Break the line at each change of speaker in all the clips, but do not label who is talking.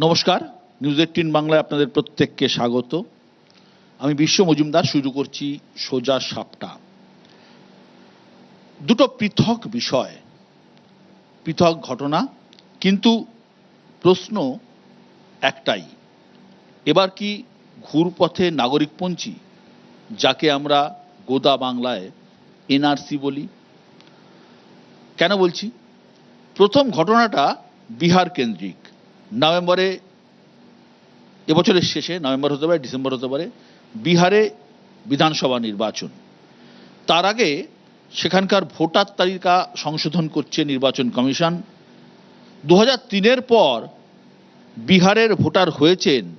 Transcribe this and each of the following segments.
নমস্কার news eighteen বাংলায় আপনাদের প্রত্যেককে স্বাগত। আমি বিশ্ব মজুমদার, শুরু করছি সোজা সাপটা। দুটো পৃথক বিষয়, পৃথক ঘটনা, কিন্তু প্রশ্ন একটাই, এবার কি ঘুরপথে নাগরিকপঞ্চী যাকে আমরা গোদা বাংলায় এনআরসি বলি? কেন বলছি? প্রথম ঘটনাটা বিহার কেন্দ্রিক। নভেম্বরে, এবছরের শেষে, নভেম্বর হতে পারে, ডিসেম্বর হতে পারে, বিহারে বিধানসভা নির্বাচন। তার আগে সেখানকার ভোটার তালিকা সংশোধন করছে নির্বাচন কমিশন। দু তিনের পর বিহারের ভোটার হয়েছেন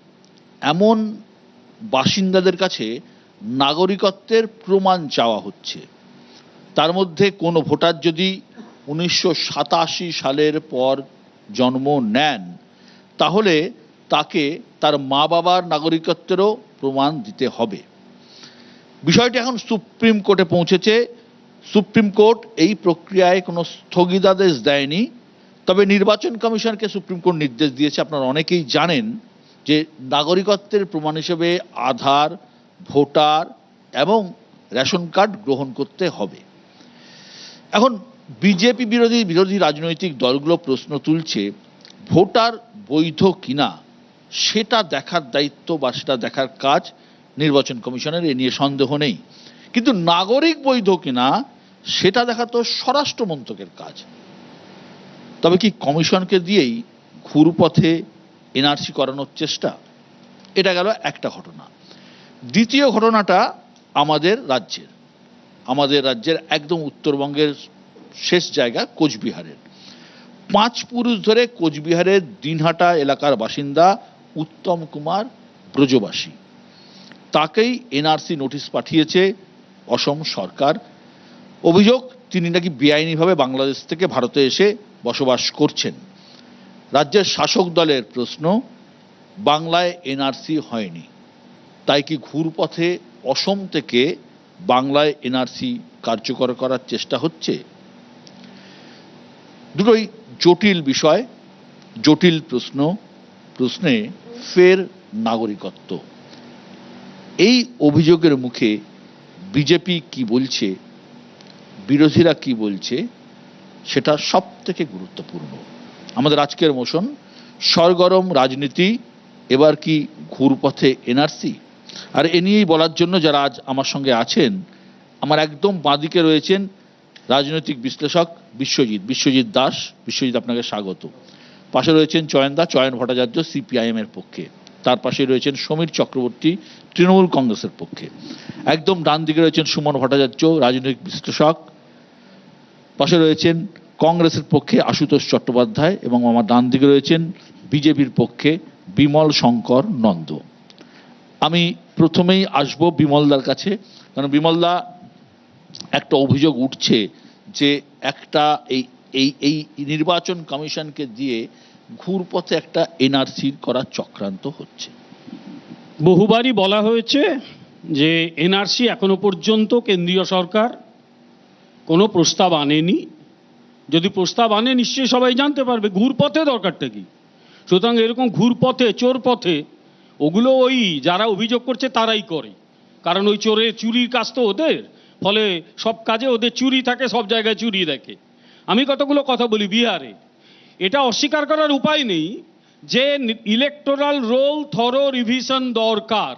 এমন বাসিন্দাদের কাছে নাগরিকত্বের প্রমাণ চাওয়া হচ্ছে। তার মধ্যে কোনো ভোটার যদি উনিশশো সাতাশি সালের পর জন্ম নেন তাহলে তাকে তার মা বাবার নাগরিকত্বেরও প্রমাণ দিতে হবে। বিষয়টি এখন সুপ্রিম কোর্টে পৌঁছেছে। সুপ্রিম কোর্ট এই প্রক্রিয়ায় কোনো স্থগিতাদেশ দেয়নি। তবে নির্বাচন কমিশনকে সুপ্রিম কোর্ট নির্দেশ দিয়েছে। আপনারা অনেকেই জানেন যে নাগরিকত্বের প্রমাণ হিসেবে আধার, ভোটার এবং রেশন কার্ড গ্রহণ করতে হবে। এখন বিজেপি বিরোধী বিরোধী রাজনৈতিক দলগুলো প্রশ্ন তুলছে, ভোটার বৈধ কিনা, সেটা দেখার দায়িত্ব বা সেটা দেখার কাজ নির্বাচন কমিশনের, এ নিয়ে সন্দেহ নেই। কিন্তু নাগরিক বৈধ কিনা, সেটা দেখা তো স্বরাষ্ট্র মন্ত্রকের কাজ। তবে কি কমিশনকে দিয়েই ঘুরপথে এনআরসি করানোর চেষ্টা? এটা গেল একটা ঘটনা। দ্বিতীয় ঘটনাটা আমাদের রাজ্যের। আমাদের রাজ্যের একদম উত্তরবঙ্গের শেষ জায়গা কোচবিহারের। পাঁচ পুরুষ ধরে কোচবিহারের দিনহাটা এলাকার বাসিন্দা উত্তম কুমার ব্রজবাসী। তাকেই এনআরসি নোটিশ পাঠিয়েছে অসম সরকার। অভিযোগ, তিনি নাকি বেআইনিভাবে বাংলাদেশ থেকে ভারতে এসে বসবাস করছেন। রাজ্যের শাসক দলের প্রশ্ন, বাংলায় এনআরসি হয়নি। তাই কি ঘুরপথে অসম থেকে বাংলায় এনআরসি কার্যকর করার চেষ্টা হচ্ছে? দুটোই জটিল বিষয়, জটিল প্রশ্ন, প্রশ্নে ফের নাগরিকত্ব। এই অভিযোগের মুখে বিজেপি কি বলছে, বিরোধীরা কি বলছে, সেটা সব থেকে গুরুত্বপূর্ণ। আমাদের আজকের মোশন, সরগরম রাজনীতি, এবার কি ঘুরপথে এনআরসি? আর এ নিয়েই বলার জন্য যারা আজ আমার সঙ্গে আছেন, আমার একদম বাঁদিকে রয়েছেন রাজনৈতিক বিশ্লেষক বিশ্বজিৎ বিশ্বজিৎ দাস, বিশ্বজিৎ আপনাকে স্বাগত। পাশে রয়েছেন চয়নদা, চয়ন ভট্টাচার্য, সিপিআইএম এর পক্ষে। তার পাশে রয়েছেন সমীর চক্রবর্তী, তৃণমূল কংগ্রেসের পক্ষে। একদম ডান দিকে রয়েছেন সুমন ভট্টাচার্য, রাজনৈতিক বিশ্লেষক। পাশে রয়েছেন কংগ্রেসের পক্ষে আশুতোষ চট্টোপাধ্যায় এবং আমার ডান দিকে রয়েছেন বিজেপির পক্ষে বিমল শঙ্কর নন্দ। আমি প্রথমেই আসব বিমলদার কাছে, কারণ বিমলদা একটা অভিযোগ উঠছে যে একটা এই এই এই নির্বাচন কমিশনকে দিয়ে ঘুরপথে একটা এনআরসি করার চক্রান্ত হচ্ছে।
বহুবারই বলা হয়েছে যে এনআরসি এখনও পর্যন্ত কেন্দ্রীয় সরকার কোনো প্রস্তাব আনেনি। যদি প্রস্তাব আনে, নিশ্চয়ই সবাই জানতে পারবে ঘুরপথে দরকারটা কি। সুতরাং এরকম ঘুরপথে চোর পথে ওগুলো ওই যারা অভিযোগ করছে তারাই করে। কারণ ওই চোরের চুরির কাজ তো ওদের। ফলে সব কাজে ওদের চুরি থাকে সব জায়গায় চুরি দেখে। আমি কতগুলো কথা বলি বিহারে। এটা অস্বীকার করার উপায় নেই যে ইলেকটোরাল রোল থরো রিভিশন দরকার।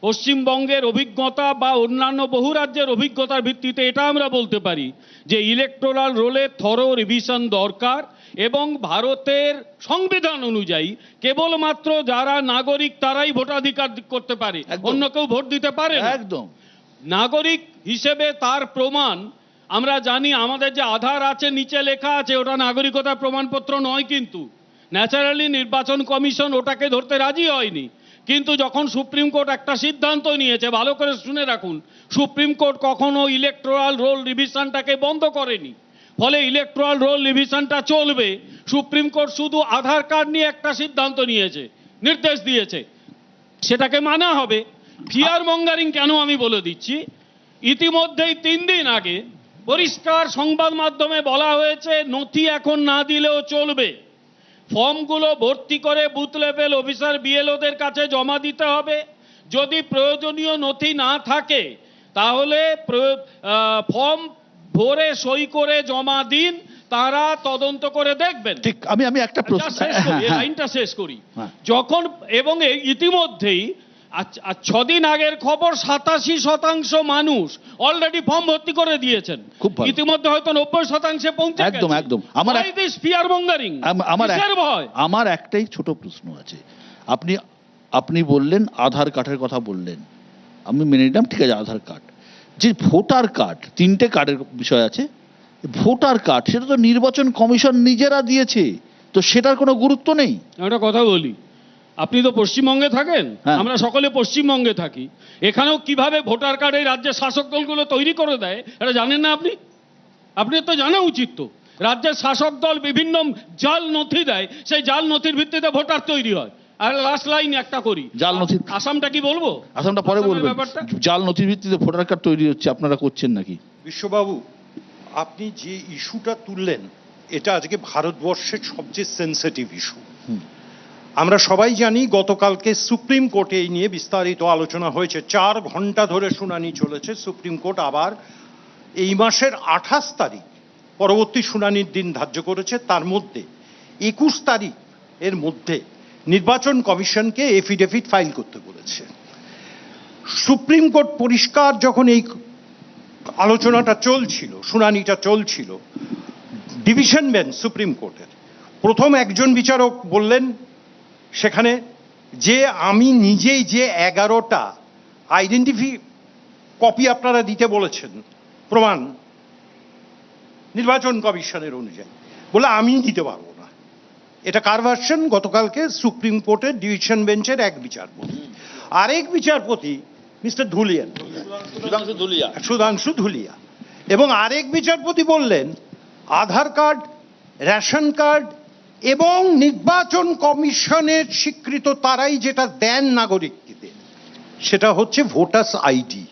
পশ্চিমবঙ্গের অভিজ্ঞতা বা অন্যান্য বহু রাজ্যের অভিজ্ঞতার ভিত্তিতে এটা আমরা বলতে পারি যে ইলেকটোরাল রোলে থরো রিভিশন দরকার এবং ভারতের সংবিধান অনুযায়ী কেবলমাত্র যারা নাগরিক তারাই ভোটাধিকার করতে পারে। অন্য কেউ ভোট দিতে পারে
একদম।
নাগরিক হিসেবে তার প্রমাণ, আমরা জানি আমাদের যে আধার আছে, নিচে লেখা আছে, ওটা নাগরিকতার প্রমাণপত্র নয় কিন্তু। ন্যাচারালি নির্বাচন কমিশন ওটাকে ধরতে রাজি হয়নি। কিন্তু যখন সুপ্রিম কোর্ট একটা সিদ্ধান্ত নিয়েছে, ভালো করে শুনে রাখুন, সুপ্রিম কোর্ট কখনো ইলেকট্রাল রোল রিভিশনটাকে বন্ধ করেনি। ফলে ইলেকট্রাল রোল রিভিশনটা চলবে, সুপ্রিম কোর্ট শুধু আধার কার্ড নিয়ে একটা সিদ্ধান্ত নিয়েছে, নির্দেশ দিয়েছে। সেটাকে মানা হবে। ফিয়ার মঙ্গারিং কেন আমি বলে দিচ্ছি ইতিমধ্যেই তিন দিন আগে পরিষ্কার সংবাদ মাধ্যমে বলা হয়েছে নথি এখন না দিলেও চলবে ফর্মগুলো ভর্তি করে বুথ লেভেল অফিসার বিএলওদের কাছে জমা দিতে হবে যদি প্রয়োজনীয় নথি না থাকে তাহলে ফর্ম ভরে সই করে জমা দিন তারা তদন্ত করে দেখবেন
ঠিক আমি আমি একটা প্রশ্ন
শেষ করি,
হ্যাঁ, হ্যাঁ।
লাইনটা শেষ করি
হ্যাঁ।
যখন এবং ইতিমধ্যেই আজ ছদিন আগের খবর সাতাশি শতাংশ মানুষ অলরেডি ফর্ম ভর্তি করে দিয়েছেন।
খুব
ইতিমধ্যে হয়তো নব্বই শতাংশে পৌঁছে
একদম, একদম। আমার
ফিয়ার মঙ্গারিং
আম- আমার আমার একটাই ছোট প্রশ্ন আছে। আপনি আপনি বললেন আধার কার্ডের কথা বললেন। আমি মেনে নিলাম ঠিক আছে আধার কার্ড। যে ভোটার কার্ড তিনটে কার্ডের বিষয় আছে। ভোটার কার্ড সেটা তো নির্বাচন কমিশন নিজেরা দিয়েছে। তো সেটার কোনো গুরুত্ব নেই।
একটা কথা বলি। আপনি তো পশ্চিমবঙ্গে থাকেন?
হ্যাঁ।
আমরা সকলে পশ্চিমবঙ্গে থাকি। এখানেও কীভাবে ভোটার কার্ড এই রাজ্যের শাসক দলগুলো তৈরি করে দেয় এটা জানেন না আপনি? আপনি তো জানা উচিত তো। রাজ্যের শাসক দল বিভিন্ন জাল নথি দেয় সেই জাল নথির ভিত্তিতে ভোটার তৈরি হয়। আর লাস্ট লাইন একটা করি।
জাল নথি-
আসামটা কি বলব?
আসামটা পরে বলবেন। জাল নথির ভিত্তিতে ভোটার কার্ড তৈরি হচ্ছে আপনারা করছেন নাকি?
বিশ্ববাবু আপনি যে ইস্যুটা তুললেন এটা আজকে ভারতবর্ষের সবচেয়ে সেন্সিটিভ ইস্যু
হুম।
আমরা সবাই জানি গতকালকে সুপ্রিম কোর্টে এই নিয়ে বিস্তারিত আলোচনা হয়েছে। চার ঘণ্টা ধরে শুনানি চলেছে। সুপ্রিম কোর্ট আবার এই মাসের আঠাশ তারিখ পরবর্তী শুনানির দিন ধার্য করেছে। তার মধ্যে একুশ তারিখ এর মধ্যে নির্বাচন কমিশনকে এফিডেভিট ফাইল করতে বলেছে। সুপ্রিম কোর্ট পরিষ্কার যখন এই আলোচনাটা চলছিল, শুনানিটা চলছিল, ডিভিশন বেঞ্চ, সুপ্রিম কোর্টের, প্রথম একজন বিচারক বললেন সেখানে যে আমি নিজেই যে এগারোটা আইডেন্টিফি কপি আপনারা দিতে বলেছেন প্রমাণ নির্বাচন কমিশনের অনুযায়ী বলে আমি দিতে পারব না। এটা কার ভার্সন গতকালকে সুপ্রিম কোর্টের ডিভিশন বেঞ্চের এক বিচারপতি। আরেক বিচারপতি মিস্টার ধুলিয়ান।
সুধাংশু
ধুলিয়া। এবং আরেক বিচারপতি বললেন আধার কার্ড রেশন কার্ড এবং নির্বাচন কমিশনের স্বীকৃত তারাই যেটা দেন নাগরিকদের, সেটা হচ্ছে ভোটার্স আইডি।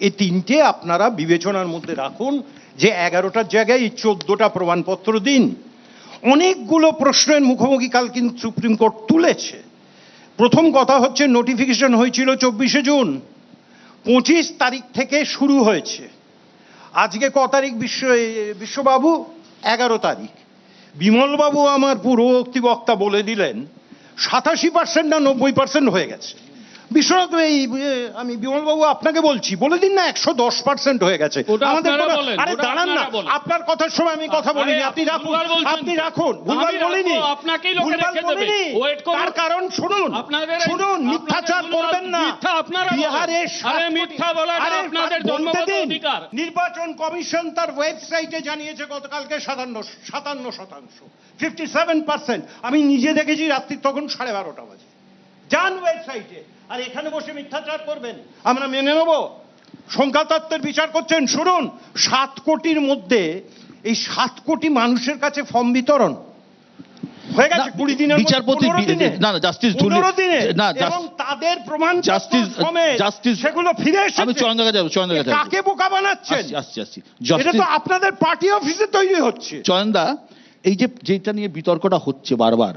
এই তিনটে আপনারা বিবেচনার মধ্যে রাখুন যে এগারোটার জায়গায় এই চোদ্দটা প্রমাণপত্র দিন। অনেকগুলো প্রশ্নের মুখোমুখি কাল কিন্তু সুপ্রিম কোর্ট তুলেছে। প্রথম কথা হচ্ছে, নোটিফিকেশন হয়েছিল চব্বিশে জুন। পঁচিশ তারিখ থেকে শুরু হয়েছে। আজকে ক তারিখ বিশ্ব বিশ্ববাবু? এগারো তারিখ। বিমলবাবু আমার পূর্ববর্তী বক্তা বলে দিলেন সাতাশি পার্সেন্ট না নব্বই পার্সেন্ট হয়ে গেছে। বিশ্বনাথ এই আমি বিমলবাবু আপনাকে বলছি বলে দিন না একশো দশ পার্সেন্ট হয়ে গেছে।
বলেন,
আরে দাঁড়ান না
আপনার
কথার সময় আমি কথা বলিনি আপনি রাখুন আপনি রাখুন ভুলভাল বলিনি। ভুলভাল বলিনি। তার কারণ শুনুন শুনুন মিথ্যাচার করবেন না। বিহারে
মিথ্যা আপনাদের। অধিকার।
নির্বাচন কমিশন তার ওয়েবসাইটে জানিয়েছে গতকালকে সাতান্ন সাতান্ন শতাংশ ফিফটি সেভেন পার্সেন্ট আমি নিজে দেখেছি রাত্রি তখন সাড়ে বারোটা বাজে। যান ওয়েবসাইটে। আর এখানে বসে মিথ্যাচার করবেন। আমরা মেনে নেব। সংখ্যা তত্ত্বের বিচার করছেন শুনুন সাত কোটির মধ্যে এই সাত কোটি মানুষের কাছে ফর্ম বিতরণ হয়ে গেছে কুড়ি দিনের
বিচারপতি- না, না, জাস্টিস
15 দিনে।
না,
এবং তাদের প্রমাণ
জাস্টিস- জাস্টিস-
সেগুলো ফিরে এসেছে।
আমি যাব, যাব।
কাকে বোকা বানাচ্ছেন?
আসছি আসছি
এটা তো আপনাদের পার্টি অফিসে তৈরি হচ্ছে।
চয়নদা এই যে যেটা নিয়ে বিতর্কটা হচ্ছে বারবার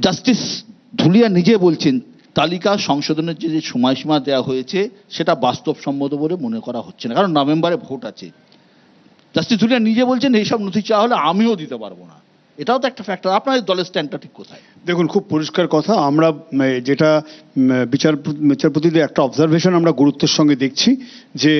জাস্টিস ধুলিয়া নিজে বলছেন, তালিকা সংশোধনের যে সময়সীমা দেওয়া হয়েছে, সেটা বাস্তবসম্মত বলে মনে করা হচ্ছে না, কারণ নভেম্বরে ভোট আছে। জাস্টিস ধুলিয়া নিজে বলছেন, এইসব নথি চাওয়া হলে আমিও দিতে পারব না। এটাও তো একটা ফ্যাক্টর আপনাদের দলের স্ট্যান্ডটা ঠিক কোথায়?
দেখুন, খুব পরিষ্কার কথা। আমরা যেটা বিচার বিচারপতিদের একটা অবজারভেশন আমরা গুরুত্বের সঙ্গে দেখছি যে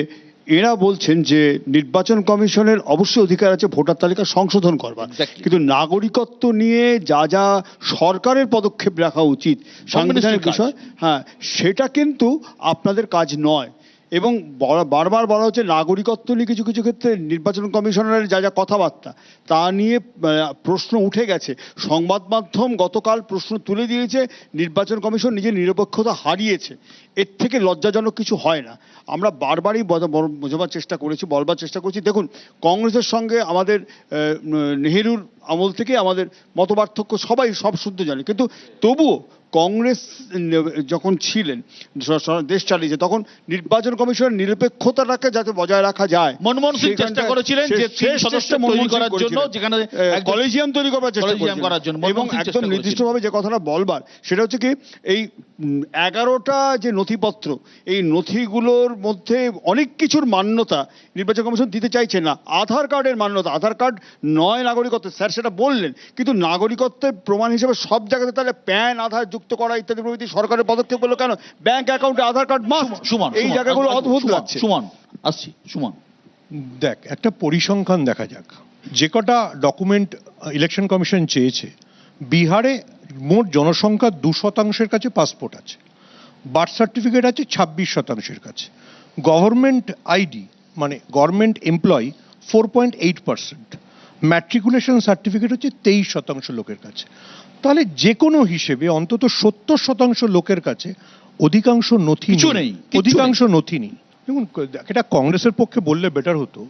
এরা বলছেন যে নির্বাচন কমিশনের অবশ্যই অধিকার আছে ভোটার তালিকা সংশোধন করবার। কিন্তু নাগরিকত্ব নিয়ে যা যা সরকারের পদক্ষেপ রাখা উচিত সাংবিধানিক বিষয় হ্যাঁ সেটা কিন্তু আপনাদের কাজ নয়। এবং বারবার বলা হচ্ছে নাগরিকত্ব নিয়ে কিছু কিছু ক্ষেত্রে নির্বাচন কমিশনারের যা যা কথাবার্তা, তা নিয়ে প্রশ্ন উঠে গেছে। সংবাদ মাধ্যম গতকাল প্রশ্ন তুলে দিয়েছে, নির্বাচন কমিশন নিজের নিরপেক্ষতা হারিয়েছে। এর থেকে লজ্জাজনক কিছু হয় না। আমরা বারবারই বোঝাবার চেষ্টা করেছি, বলবার চেষ্টা করেছি। দেখুন, কংগ্রেসের সঙ্গে আমাদের নেহেরুর আমল থেকে আমাদের মতপার্থক্য সবাই সব শুদ্ধ জানে। কিন্তু তবুও কংগ্রেস যখন ছিলেন দেশ চালিয়েছে তখন নির্বাচন কমিশনের নিরপেক্ষতাটাকে যাতে বজায় রাখা যায়
মনমোহন সিং চেষ্টা করেছিলেন যে সদস্য তৈরি করার জন্য যেখানে
কলেজিয়াম তৈরি করার চেষ্টা
করার জন্য
এবং একদম। নির্দিষ্টভাবে যে কথাটা বলবার সেটা হচ্ছে কি এই এগারোটা যে নথিপত্র এই নথিগুলোর মধ্যে অনেক কিছুর মান্যতা নির্বাচন কমিশন দিতে চাইছে না। আধার কার্ডের মান্যতা আধার কার্ড নয় নাগরিকত্ব স্যার সেটা বললেন। কিন্তু নাগরিকত্বের প্রমাণ হিসেবে সব জায়গাতে তাহলে প্যান আধার যুক্ত করা ইত্যাদি প্রভৃতি সরকারের পদক্ষেপ হলো কেন? ব্যাংক অ্যাকাউন্টে আধার কার্ড মাস্ট
সুমন
এই জায়গাগুলো অদ্ভুত লাগছে।
সুমন আসছি সুমন।
দেখ একটা পরিসংখ্যান দেখা যাক। যে কটা ডকুমেন্ট ইলেকশন কমিশন চেয়েছে বিহারে মোট জনসংখ্যার দু শতাংশের কাছে পাসপোর্ট আছে। বার্থ সার্টিফিকেট আছে ছাব্বিশ শতাংশের কাছে। গভর্নমেন্ট আইডি মানে government employee four point eight percent matriculation certificate হচ্ছে তেইশ শতাংশ লোকের কাছে। তাহলে যে কোনো হিসেবে অন্তত সত্তর শতাংশ লোকের কাছে অধিকাংশ নথি
নেই,
অধিকাংশ নথি নেই। দেখুন এটা কংগ্রেসের পক্ষে বললে বেটার হতো।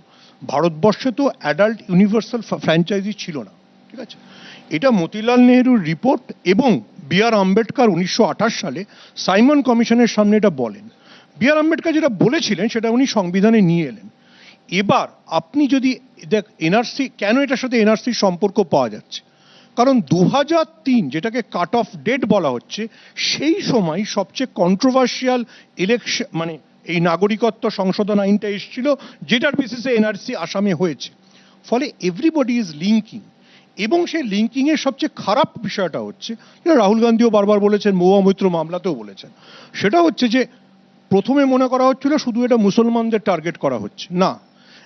ভারতবর্ষে তো অ্যাডাল্ট ইউনিভার্সাল ফ্র্যাঞ্চাইজি ছিল না ঠিক আছে? এটা মতিলাল নেহরুর রিপোর্ট এবং বি আর আম্বেদকর উনিশশো আঠাশ সালে সাইমন কমিশনের সামনে এটা বলেন। বি আর আম্বেদকর যেটা বলেছিলেন সেটা উনি সংবিধানে নিয়ে এলেন। এবার আপনি যদি, দেখ এনআরসি কেন এটার সাথে এনআরসির সম্পর্ক পাওয়া যাচ্ছে? কারণ দু তিন যেটাকে কাট অফ ডেট বলা হচ্ছে, সেই সময় সবচেয়ে কন্ট্রোভার্সিয়াল ইলেকশন মানে এই নাগরিকত্ব সংশোধন আইনটা এসেছিল, যেটার বেসিসে এনআরসি আসামে হয়েছে। ফলে এভরিবডি ইজ লিঙ্কিং এবং সেই লিঙ্কিং এর সবচেয়ে খারাপ বিষয়টা হচ্ছে রাহুল গান্ধীও বারবার বলেছেন, মহুয়া মৈত্র মামলাতেও বলেছেন, সেটা হচ্ছে যে প্রথমে মনে করা হচ্ছিল শুধু এটা মুসলমানদের টার্গেট করা হচ্ছে। না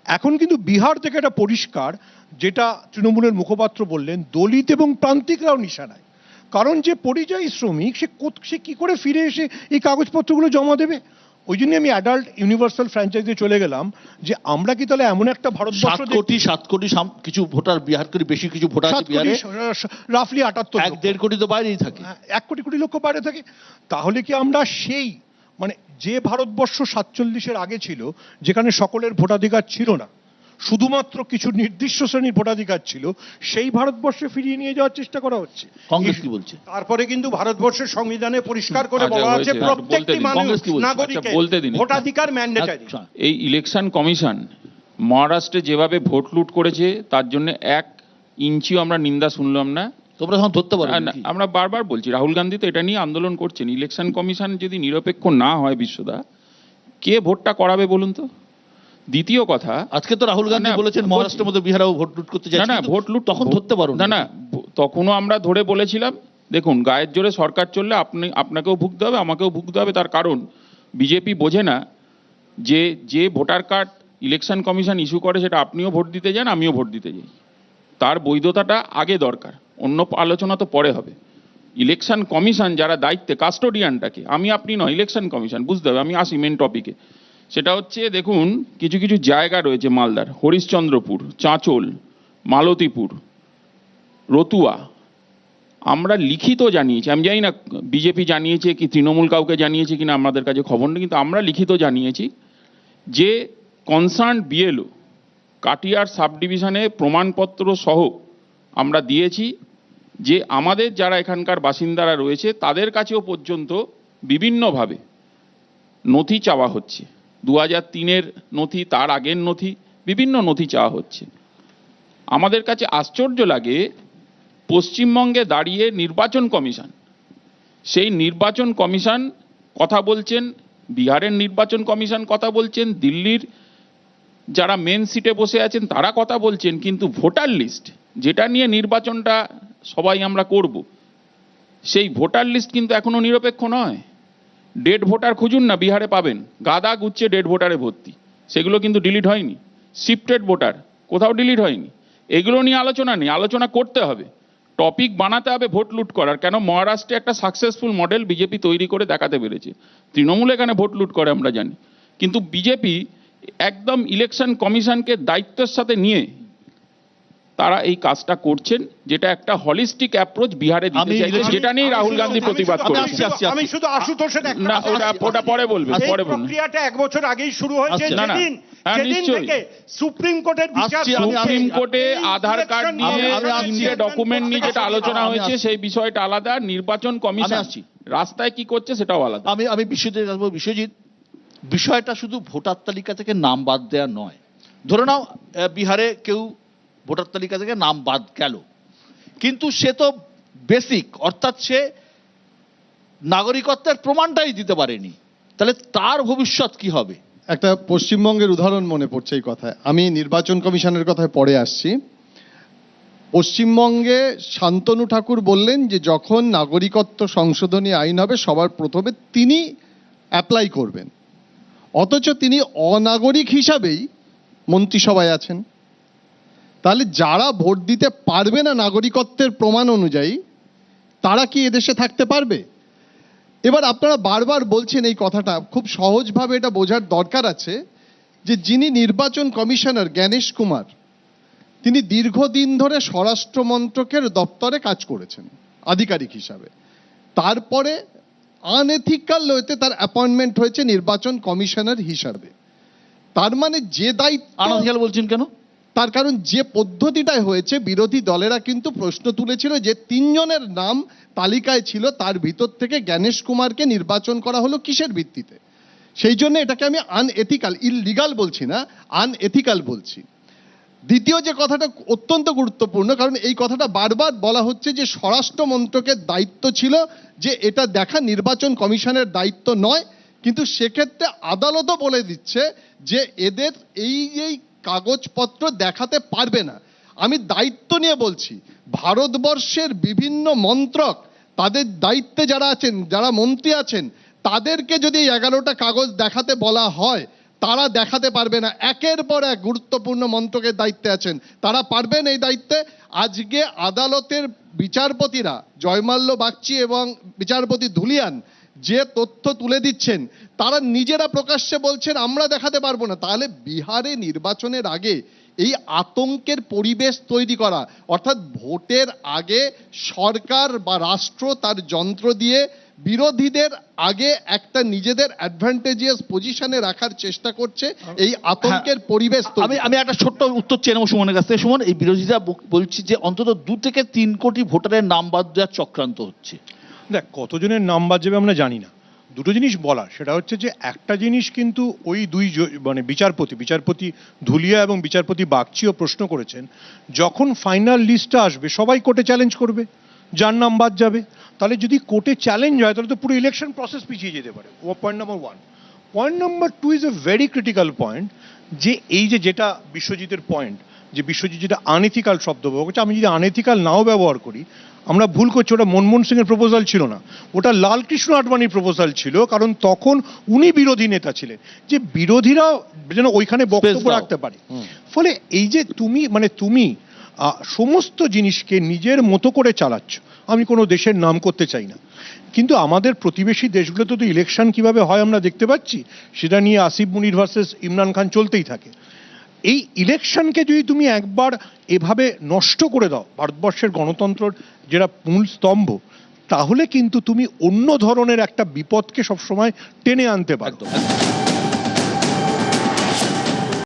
এখন কিন্তু বিহার থেকে এটা পরিষ্কার যেটা তৃণমূলের মুখপাত্র বললেন দলিত এবং প্রান্তিকরাও নিশানায়। কারণ যে পরিযায়ী শ্রমিক সে সে কি করে ফিরে এসে এই কাগজপত্রগুলো জমা দেবে? ওই জন্য আমি অ্যাডাল্ট ইউনিভার্সাল ফ্র্যাঞ্চাইজে চলে গেলাম যে আমরা কি তাহলে এমন একটা ভারতবর্ষ
সাত কোটি সাত কোটি কিছু ভোটার বিহার করে বেশি কিছু ভোটার
রাফলি আটাত্তর
এক দেড় কোটি তো বাইরেই থাকে।
হ্যাঁ, এক কোটি কোটি লক্ষ বাইরে থাকে। তাহলে কি আমরা সেই মানে যে ভারতবর্ষ সাতচল্লিশের আগে ছিল যেখানে সকলের ভোটাধিকার ছিল না শুধুমাত্র কিছু নির্দিষ্ট শ্রেণির ভোটাধিকার ছিল সেই ভারতবর্ষে ফিরিয়ে নিয়ে যাওয়ার চেষ্টা করা হচ্ছে।
কংগ্রেস কি বলছে?
তারপরে কিন্তু ভারতবর্ষের সংবিধানে পরিষ্কার করে
আচ্ছা,
বলা আছে প্রত্যেকটি মানুষ নাগরিকের
আচ্ছা, বলতে দিন।
ভোটাধিকার ম্যান্ডেটারি
আচ্ছা,
এই ইলেকশন কমিশন মহারাষ্ট্রে যেভাবে ভোট লুট করেছে তার জন্য এক ইঞ্চিও আমরা নিন্দা শুনলাম না।
তোমরা এখন ধরতে পারো
আমরা বারবার বলছি রাহুল গান্ধী তো এটা নিয়ে আন্দোলন করছেন। ইলেকশন কমিশন যদি নিরপেক্ষ না হয় বিশ্বদা কে ভোটটা করাবে বলুন তো? দ্বিতীয় কথা
আজকে তো রাহুল গান্ধী বলেছেন
বলছি-
মহারাষ্ট্রের মধ্যে বিহারেও ভোট লুট করতে যাচ্ছে
না ভোট লুট
তখন ধরতে পারো
না না তখনও আমরা ধরে বলেছিলাম দেখুন গায়ের জোরে সরকার চললে আপনি আপনাকেও ভুগতে হবে আমাকেও ভুগতে হবে তার কারণ বিজেপি বোঝে না যে যে voter card election commission issue করে সেটা আপনিও ভোট দিতে যান আমিও ভোট দিতে যাই। তার বৈধতাটা আগে দরকার। অন্য আলোচনা তো পরে হবে। ইলেকশন কমিশন যারা দায়িত্বে কাস্টোডিয়ানটাকে আমি আপনি নয় ইলেকশন কমিশন বুঝতে হবে, আমি আসি মেন টপিকে সেটা হচ্ছে, দেখুন, কিছু কিছু জায়গা রয়েছে মালদার, হরিশ্চন্দ্রপুর, চাঁচল, মালতীপুর, রতুয়া। আমরা লিখিত জানিয়েছি, আমি জানি না, বিজেপি জানিয়েছে কি, তৃণমূল কাউকে জানিয়েছে কিনা, আমাদের কাছে খবর নেই, কিন্তু আমরা লিখিত জানিয়েছি যে কনসার্ন বিএলও কাটিয়ার সাব ডিভিশনে প্রমাণপত্র সহ আমরা দিয়েছি যে আমাদের যারা এখানকার বাসিন্দারা রয়েছে, তাদের কাছেও পর্যন্ত বিভিন্নভাবে নথি চাওয়া হচ্ছে। দু হাজার তিনের নথি, তার আগের নথি, বিভিন্ন নথি চাওয়া হচ্ছে। আমাদের কাছে আশ্চর্য লাগে, পশ্চিমবঙ্গে দাঁড়িয়ে নির্বাচন কমিশন, সেই নির্বাচন কমিশন কথা বলছেন, বিহারের নির্বাচন কমিশন কথা বলছেন, দিল্লির যারা মেন সিটে বসে আছেন, তারা কথা বলছেন, কিন্তু ভোটার লিস্ট যেটা নিয়ে নির্বাচনটা সবাই আমরা করব। সেই ভোটার লিস্ট কিন্তু এখনও নিরপেক্ষ নয়। ডেড ভোটার খুঁজুন না, বিহারে পাবেন। গাদা গুচ্ছে ডেড ভোটারে ভর্তি। সেগুলো কিন্তু ডিলিট হয়নি। শিফটেড ভোটার কোথাও ডিলিট হয়নি। এগুলো নিয়ে আলোচনা নেই, আলোচনা করতে হবে। টপিক বানাতে হবে ভোট লুট করার। কেন মহারাষ্ট্রে একটা সাকসেসফুল মডেল বিজেপি তৈরি করে দেখাতে পেরেছে? তৃণমূল এখানে ভোট লুট করে, আমরা জানি। কিন্তু বিজেপি একদম ইলেকশন কমিশনকে দায়িত্বের সাথে নিয়ে তারা এই কাজটা করছেন যেটা একটা হলিস্টিক অ্যাপ্রোচ বিহারে দিতে চাইছে। যেটা নিয়ে রাহুল গান্ধী প্রতিবাদ করেছে
আমি শুধু আশুতোষের একটা
না ওটা ওটা পরে বলবে পরে বলবে
প্রক্রিয়াটা এক বছর আগেই শুরু হয়েছে।
আচ্ছা।
যেদিন
হ্যাঁ,
যেদিন থেকে সুপ্রিম কোর্টের বিচার
সুপ্রিম কোর্টে আধার কার্ড নিয়ে তিনটে ডকুমেন্ট নিয়ে যেটা আলোচনা হয়েছে সেই বিষয়টা আলাদা। নির্বাচন কমিশন
আসছি।
রাস্তায় কি করছে সেটাও আলাদা।
আমি আমি বিশ্বজিৎ বিশ্বজিৎ বিষয়টা শুধু ভোটার তালিকা থেকে নাম বাদ দেওয়া নয়। ধরে নাও আহ, বিহারে কেউ ভোটার তালিকা থেকে নাম বাদ গেল। কিন্তু সে তো বেসিক অর্থাৎ সে নাগরিকত্বের প্রমাণটাই দিতে পারেনি। তাহলে তার ভবিষ্যৎ কি হবে?
একটা পশ্চিমবঙ্গের উদাহরণ মনে পড়ছে এই কথায়। আমি নির্বাচন কমিশনের কথায় পরে আসছি। পশ্চিমবঙ্গে শান্তনু ঠাকুর বললেন যে, যখন নাগরিকত্ব সংশোধনী আইন হবে, সবার প্রথমে তিনি অ্যাপ্লাই করবেন। অথচ তিনি অনাগরিক হিসাবেই মন্ত্রিসভায় আছেন। তাহলে যারা ভোট দিতে পারবে না নাগরিকত্বের প্রমাণ অনুযায়ী, তারা কি এদেশে থাকতে পারবে? এবার আপনারা বারবার বলছেন এই কথাটা, খুব সহজভাবে এটা বোঝার দরকার আছে যে যিনি নির্বাচন কমিশনার, জ্ঞানেশ কুমার, তিনি দীর্ঘদিন ধরে স্বরাষ্ট্র মন্ত্রকের দপ্তরে কাজ করেছেন, আধিকারিক হিসাবে। তারপরে আনএথিক্যাল ওয়েতে তার অ্যাপয়েন্টমেন্ট হয়েছে নির্বাচন কমিশনার হিসাবে। তার মানে যে দায়িত্ব
বলছেন কেন?
তার কারণ যে পদ্ধতিটায় হয়েছে, বিরোধী দলেরা কিন্তু প্রশ্ন তুলেছিল যে তিনজনের নাম তালিকায় ছিল, তার ভিতর থেকে জ্ঞানেশ কুমারকে নির্বাচন করা হলো কিসের ভিত্তিতে? সেই জন্য এটাকে আমি আনএথিক্যাল ইললিগাল বলছি না আনএথিক্যাল বলছি। দ্বিতীয় যে কথাটা অত্যন্ত গুরুত্বপূর্ণ, কারণ এই কথাটা বারবার বলা হচ্ছে যে স্বরাষ্ট্র মন্ত্রকের দায়িত্ব ছিল যে এটা দেখা নির্বাচন কমিশনের দায়িত্ব নয়, কিন্তু সেক্ষেত্রে আদালতও বলে দিচ্ছে যে এদের এই এই কাগজপত্র দেখাতে পারবে না। আমি দায়িত্ব নিয়ে বলছি, ভারতবর্ষের বিভিন্ন মন্ত্রক, তাদের দায়িত্বে যারা আছেন, যারা মন্ত্রী আছেন, তাদেরকে যদি এগারোটা কাগজ দেখাতে বলা হয়, তারা দেখাতে পারবে না। একের পর এক গুরুত্বপূর্ণ মন্ত্রকের দায়িত্বে আছেন। তারা পারবেন এই দায়িত্বে। আজকে আদালতের বিচারপতিরা জয়মাল্য বাগচি এবং বিচারপতি ধুলিয়ান যে তথ্য তুলে দিচ্ছেন তারা নিজেরা প্রকাশ্যে বলছেন আমরা দেখাতে পারব না। তাহলে বিহারে নির্বাচনের আগে এই আতঙ্কের পরিবেশ তৈরি করা অর্থাৎ ভোটের আগে সরকার বা রাষ্ট্র তার যন্ত্র দিয়ে বিরোধীদের আগে একটা নিজেদের অ্যাডভান্টেজিয়াস পজিশনে রাখার চেষ্টা করছে এই আতঙ্কের পরিবেশ তৈরি
আমি আমি একটা ছোট্ট উত্তর চেয়ে নেব সুমনের কাছ থেকে। সুমন এই বিরোধীরা বলছি যে অন্তত দু থেকে তিন কোটি ভোটারের নাম বাদ দেওয়ার চক্রান্ত হচ্ছে।
দেখ, কতজনের নাম যাবে আমরা জানি না। দুটো জিনিস বলার, সেটা হচ্ছে যে একটা জিনিস কিন্তু ওই দুই মানে বিচারপতি বিচারপতি ধুলিয়া এবং বিচারপতি বাগচিও প্রশ্ন করেছেন, যখন ফাইনাল লিস্টটা আসবে, সবাই কোর্টে চ্যালেঞ্জ করবে, যার নাম বাদ যাবে। তাহলে যদি কোর্টে চ্যালেঞ্জ হয়, তাহলে তো পুরো ইলেকশন প্রসেস পিছিয়ে যেতে পারে। Point number one point number two is a very critical point যে এই যে যেটা বিশ্বজিতের পয়েন্ট যে বিশ্বজিৎ যেটা আনএথিক্যাল শব্দ ব্যবহার করছে, আমি যদি আনএথিক্যাল নাও ব্যবহার করি আমরা ভুল করছি ওটা মনমোহন সিং এর প্রপোজাল ছিল না। ওটা লালকৃষ্ণ আডবাণীর প্রপোজাল ছিল কারণ তখন উনি বিরোধী নেতা ছিলেন। যে বিরোধীরা যেন ওইখানে বক্তব্য রাখতে পারে। ফলে এই যে তুমি মানে তুমি সমস্ত জিনিসকে নিজের মতো করে চালাচ্ছ আমি কোনো দেশের নাম করতে চাই না। কিন্তু আমাদের প্রতিবেশী দেশগুলোতে তো ইলেকশন কীভাবে হয় আমরা দেখতে পাচ্ছি সেটা নিয়ে আসিফ মুনির ভার্সেস ইমরান খান চলতেই থাকে। এই ইলেকশনকে যদি তুমি একবার এভাবে নষ্ট করে দাও, ভারতবর্ষের গণতন্ত্রের যেটা মূল স্তম্ভ, তাহলে কিন্তু তুমি অন্য ধরনের একটা বিপদকে সবসময় টেনে আনতে পারো
একদম একদম।